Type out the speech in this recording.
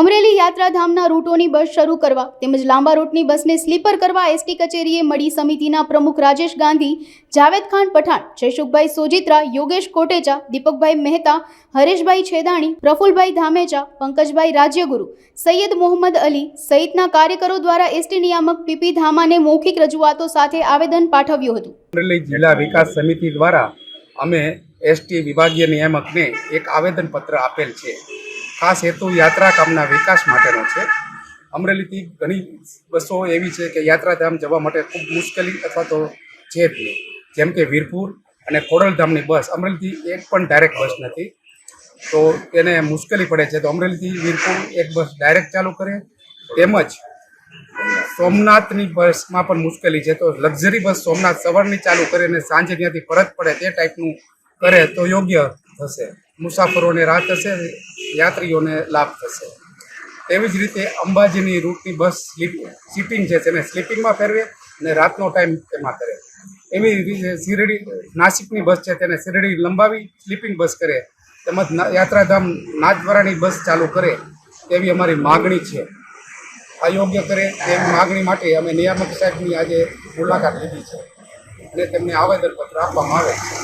અમરેલી યાત્રાધામના રૂટોની બસ શરૂ કરવા તેમજ લાંબા રૂટની બસને સ્લીપર કરવા એસટી કચેરીએ મળી સમિતિના પ્રમુખ રાજેશ ગાંધી, જાવેદ ખાન પઠાણ, જયસુખભાઈ સોજિત્રા, યોગેશ કોટેચા, દીપકભાઈ મહેતા, હરેશભાઈ છેદાણી, પ્રફુલભાઈ ધામેચા, પંકજભાઈ રાજ્યગુરુ, સૈયદ મોહમ્મદ અલી સહિતના કાર્યકરો દ્વારા એસટી નિયામક પીપી ધામાને મૌખિક રજૂઆતો સાથે આવેદન પાઠવ્યું હતું. અમરેલી જિલ્લા વિકાસ સમિતિ દ્વારા અમે એસટી વિભાગીય નિયામકને એક આવેદનપત્ર આપેલ છે. ખાસ હેતુ યાત્રા કામના વિકાસ માટેનો છે. અમરેલીથી ઘણી બસો એવી છે કે યાત્રાધામ જવા માટે ખૂબ મુશ્કેલી અથવા તો છે. જેમ કે વીરપુર અને ખોડલધામની બસ અમરેલીથી એક પણ ડાયરેક્ટ બસ નથી. તો તેને મુશ્કેલી પડે છે. તો અમરેલીથી વીરપુર એક બસ ડાયરેક્ટ ચાલુ કરે. તેમજ સોમનાથની બસમાં પણ મુશ્કેલી છે. તો લક્ઝરી બસ સોમનાથ સવારની ચાલુ કરે અને સાંજે ત્યાંથી પરત પડે તે ટાઈપનું કરે તો યોગ્ય થશે મુસાફરોને રાહત થશે યાત્રીઓને લાભ થશે. તેવી જ રીતે અંબાજીની રૂટની બસ સ્લીપ સીટિંગ છે તેને સ્લીપિંગમાં ફેરવે અને રાતનો ટાઈમ તેમાં કરે. એવી રીતે શિરડી, નાસિકની બસ છે, તેને શિરડી લંબાવી સ્લીપિંગ બસ કરે, તેમજ યાત્રાધામ નાથદ્વારાની બસ ચાલુ કરે, તેવી અમારી માગણી છે. અયોગ્ય કરે તેવી માગણી માટે અમે નિયામક સાહેબની આજે મુલાકાત લીધી છે અને તેમને આવેદનપત્ર આપવામાં આવે છે.